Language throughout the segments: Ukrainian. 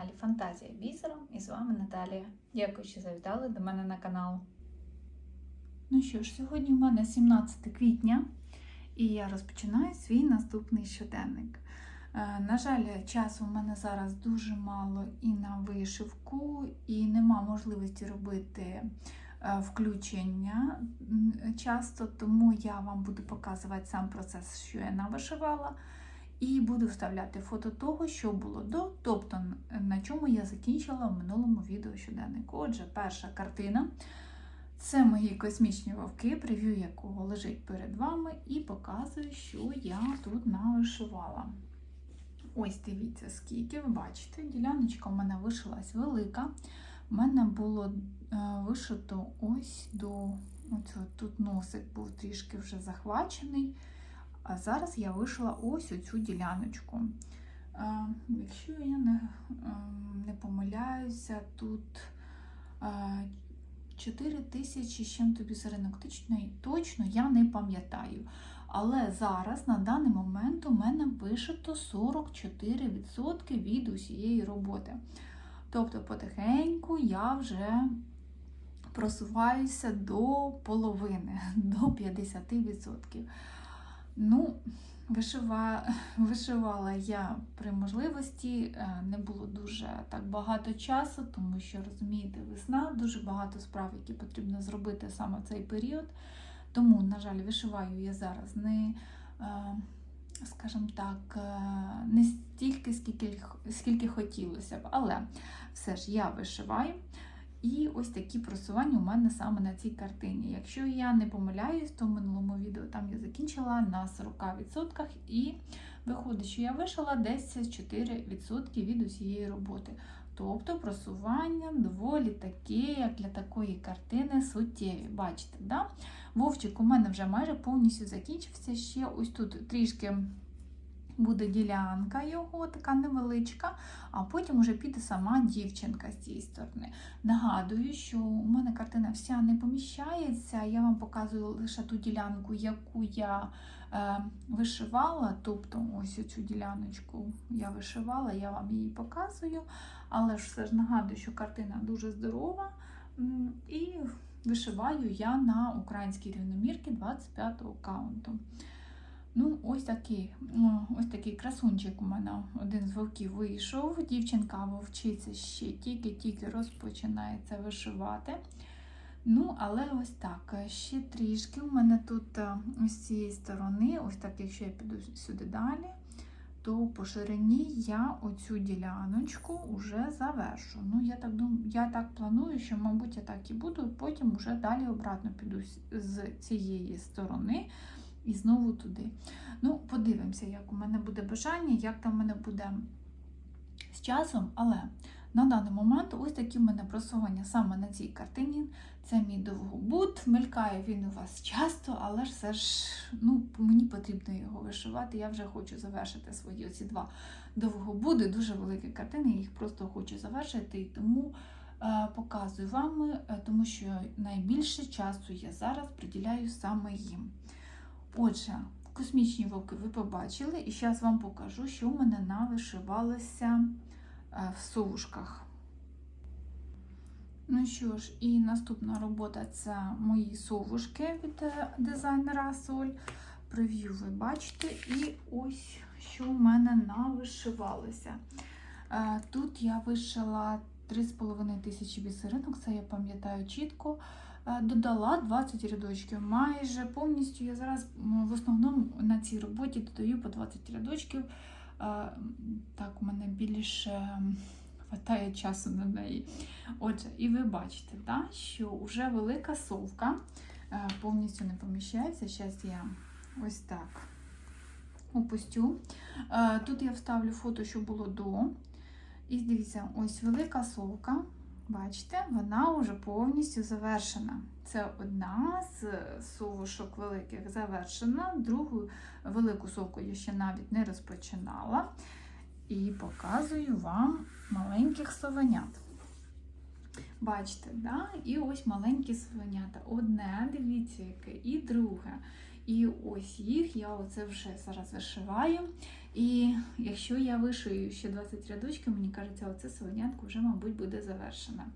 каналі Фантазія Бісером і з вами Наталія. Дякую, що завітали до мене на канал. Ну що ж, сьогодні у мене 17 квітня і я розпочинаю свій наступний щоденник. Е, На жаль, часу в мене зараз дуже мало і на вишивку, і нема можливості робити е, включення часто, тому я вам буду показувати сам процес, що я навишивала. І буду вставляти фото того, що було до, тобто на чому я закінчила в минулому відео щоденнику. Отже, перша картина це мої космічні вовки, прев'ю якого лежить перед вами, і показую, що я тут навишивала. Ось дивіться, скільки ви бачите, діляночка у мене вишилась велика. У мене було е, вишито ось до оцього, тут носик був трішки вже захвачений. А зараз я вишила ось оцю діляночку. Якщо я не, не помиляюся, тут 4 тисячі з чим тобі бісеринок точно, точно я не пам'ятаю. Але зараз, на даний момент, у мене вишито 44% від усієї роботи. Тобто, потихеньку я вже просуваюся до половини, до 50%. Ну, вишива... вишивала я при можливості, е, не було дуже так багато часу, тому що, розумієте, весна, дуже багато справ, які потрібно зробити саме в цей період. Тому, на жаль, вишиваю я зараз не, е, скажімо так, е, не стільки, скільки, скільки хотілося б, але все ж я вишиваю. І ось такі просування у мене саме на цій картині. Якщо я не помиляюсь, то в минулому відео там я закінчила на 40% і виходить, що я вишила десь 4% від усієї роботи. Тобто просування доволі таке, як для такої картини, суттєві. Бачите, да? Вовчик у мене вже майже повністю закінчився. Ще ось тут трішки буде ділянка його, така невеличка, а потім вже піде сама дівчинка з цієї сторони. Нагадую, що у мене картина вся не поміщається. Я вам показую лише ту ділянку, яку я е, вишивала. Тобто, ось цю діляночку я вишивала, я вам її показую. Але ж все ж нагадую, що картина дуже здорова. І вишиваю я на українській рівномірці 25-го каунту. Ну, ось такий, ось такий красунчик у мене один з вовків вийшов. Дівчинка вовчиця ще тільки-тільки розпочинається вишивати. Ну, але ось так. Ще трішки у мене тут е, з цієї сторони, ось так, якщо я піду сюди далі, то по ширині я оцю діляночку вже завершу. Ну, я так думаю, я так планую, що, мабуть, я так і буду, потім вже далі обратно піду з цієї сторони і знову туди. Ну, подивимося, як у мене буде бажання, як там у мене буде з часом, але на даний момент ось такі в мене просування саме на цій картині. Це мій довгобут. Мелькає він у вас часто, але ж все ж ну, мені потрібно його вишивати. Я вже хочу завершити свої оці два довгобуди, дуже великі картини, я їх просто хочу завершити і тому. е, Показую вам, е, тому що найбільше часу я зараз приділяю саме їм. Отже, космічні вовки ви побачили, і зараз вам покажу, що в мене навишивалося е, в совушках. Ну що ж, і наступна робота це мої совушки від е, дизайнера Соль. Прев'ю ви бачите, і ось що в мене навишивалося. Е, Тут я вишила 3,5 тисячі бісеринок, це я пам'ятаю чітко. Е, Додала 20 рядочків. Майже повністю я зараз в основному на цій роботі додаю по 20 рядочків. Е, Так, у мене більше хватає часу на неї. Отже, і ви бачите, да, що вже велика совка е, повністю не поміщається. Зараз я ось так опустю. Тут я вставлю фото, що було до. І дивіться, ось велика совка. Бачите, вона вже повністю завершена. Це одна з совушок великих завершена. Другу велику совку я ще навіть не розпочинала. І показую вам маленьких совенят. Бачите, да? і ось маленькі совенята. Одне, дивіться, яке, і друге. І ось їх я оце вже зараз вишиваю. І якщо я вишию ще 20 рядочків, мені кажеться, оце солонятку вже, мабуть, буде завершена.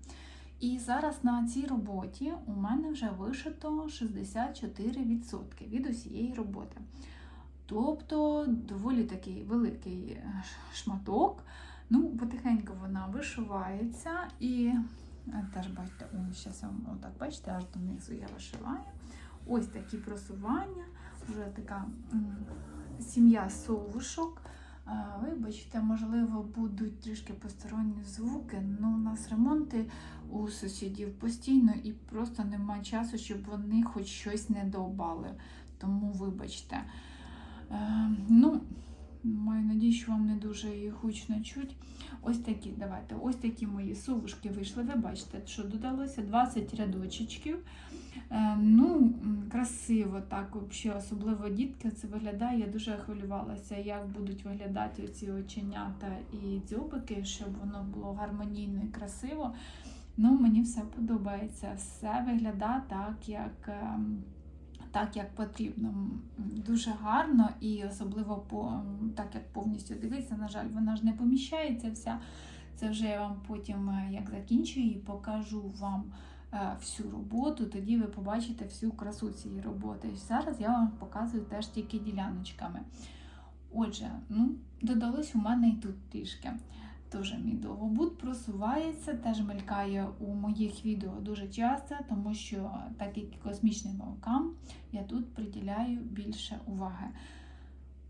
І зараз на цій роботі у мене вже вишито 64% від усієї роботи. Тобто доволі такий великий е, шматок. Ну, потихеньку вона вишивається і е, теж бачите, ось зараз вам отак бачите, аж донизу я вишиваю. Ось такі просування, вже така сім'я совушок. Е, Вибачте, можливо, будуть трішки посторонні звуки. Ну, у нас ремонти у сусідів постійно і просто немає часу, щоб вони хоч щось не довбали. Тому вибачте. Е, ну, що вам не дуже її гучно чуть. Ось такі, давайте, ось такі мої совушки вийшли. Ви бачите, що додалося 20 рядочечків. Е, ну, красиво так, взагалі, особливо дітки це виглядає. Я дуже хвилювалася, як будуть виглядати ці оченята і дзьобики, щоб воно було гармонійно і красиво. Ну, мені все подобається. Все виглядає так, як. Так, як потрібно. Дуже гарно і особливо по так, як повністю дивитися, на жаль, вона ж не поміщається вся. Це вже я вам потім, е, як закінчую, і покажу вам е, всю роботу, тоді ви побачите всю красу цієї роботи. Зараз я вам показую теж тільки діляночками. Отже, ну, додалось у мене і тут трішки. Дуже мій довгобуд просувається, теж мелькає у моїх відео дуже часто, тому що, так як і космічним вовкам, я тут приділяю більше уваги.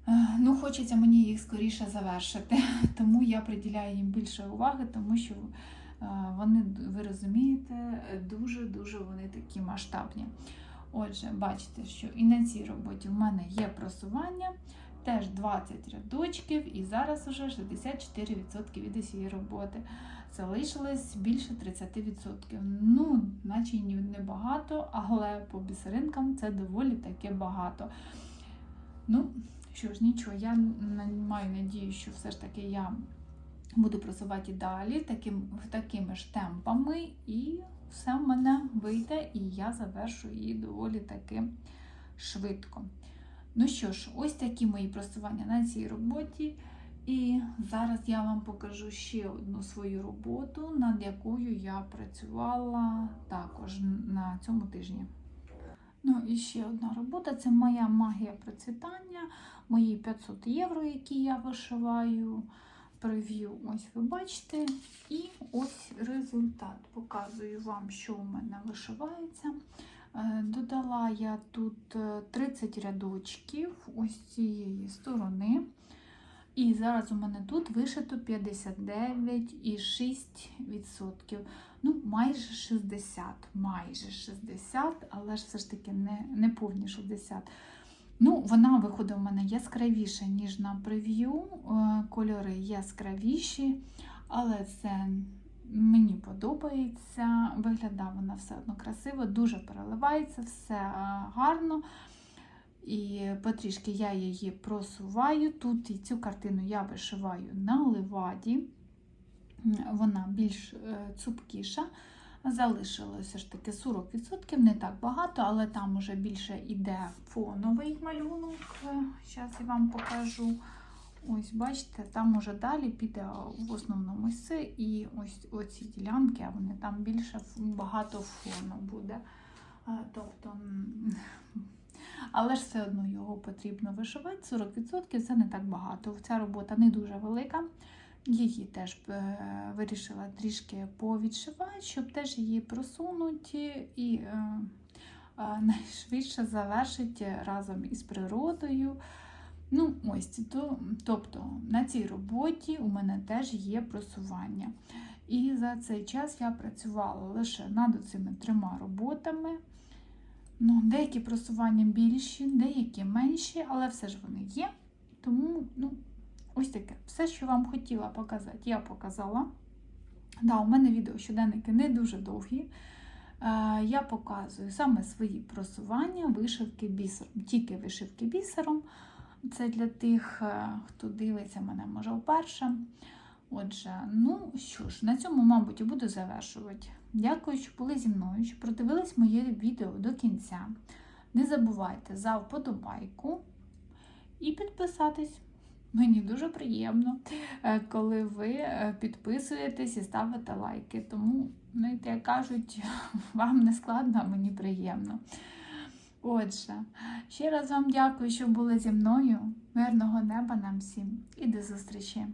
Е, Ну, хочеться мені їх скоріше завершити, тому я приділяю їм більше уваги, тому що е, вони, ви розумієте, дуже-дуже вони такі масштабні. Отже, бачите, що і на цій роботі в мене є просування, теж 20 рядочків, і зараз вже 64% від усієї роботи. Залишилось більше 30%. Ну, наче й небагато, але по бісеринкам це доволі таки багато. Ну, що ж, нічого, я маю надію, що все ж таки я буду просувати далі таким, такими ж темпами, і все в мене вийде, і я завершу її доволі таки швидко. Ну що ж, ось такі мої просування на цій роботі. І зараз я вам покажу ще одну свою роботу, над якою я працювала також на цьому тижні. Ну і ще одна робота це моя магія процвітання, мої 500 євро, які я вишиваю. Прев'ю, ось ви бачите. І ось результат. Показую вам, що у мене вишивається. Е, Додала я тут е, 30 рядочків ось цієї сторони. І зараз у мене тут вишито 59,6%. Ну, майже 60, майже 60, але ж все ж таки не, не повні 60. Ну, вона виходить у мене яскравіша, ніж на прев'ю. Е, Кольори яскравіші, але це мені подобається. Виглядає вона все одно красиво, дуже переливається, все е, гарно. І потрішки я її просуваю. Тут і цю картину я вишиваю на ливаді. Вона більш е, цупкіша. Залишилося ж таки 40%, не так багато, але там уже більше йде фоновий малюнок. Зараз я вам покажу. Ось, бачите, там уже далі піде в основному все. І ось оці ділянки, а вони там більше багато фону буде. Тобто, але ж все одно його потрібно вишивати. 40% це не так багато. Ця робота не дуже велика. Її теж е, вирішила трішки повідшивати, щоб теж її просунути і е, е, найшвидше завершити разом із природою. Ну, ось, то, тобто на цій роботі у мене теж є просування. І за цей час я працювала лише над цими трьома роботами. Ну, деякі просування більші, деякі менші, але все ж вони є. Тому, ну, ось таке. Все, що вам хотіла показати, я показала. Да, у мене відео щоденники не дуже довгі. Е, Я показую саме свої просування, вишивки бісером, тільки вишивки бісером. Це для тих, е, хто дивиться мене, може, вперше. Отже, ну що ж, на цьому, мабуть, і буду завершувати. Дякую, що були зі мною, що продивились моє відео до кінця. Не забувайте за вподобайку і підписатись. Мені дуже приємно, е, коли ви е, підписуєтесь і ставите лайки. Тому, знаєте, як кажуть, вам не складно, а мені приємно. Отже, ще раз вам дякую, що були зі мною. Мирного неба нам всім і до зустрічі!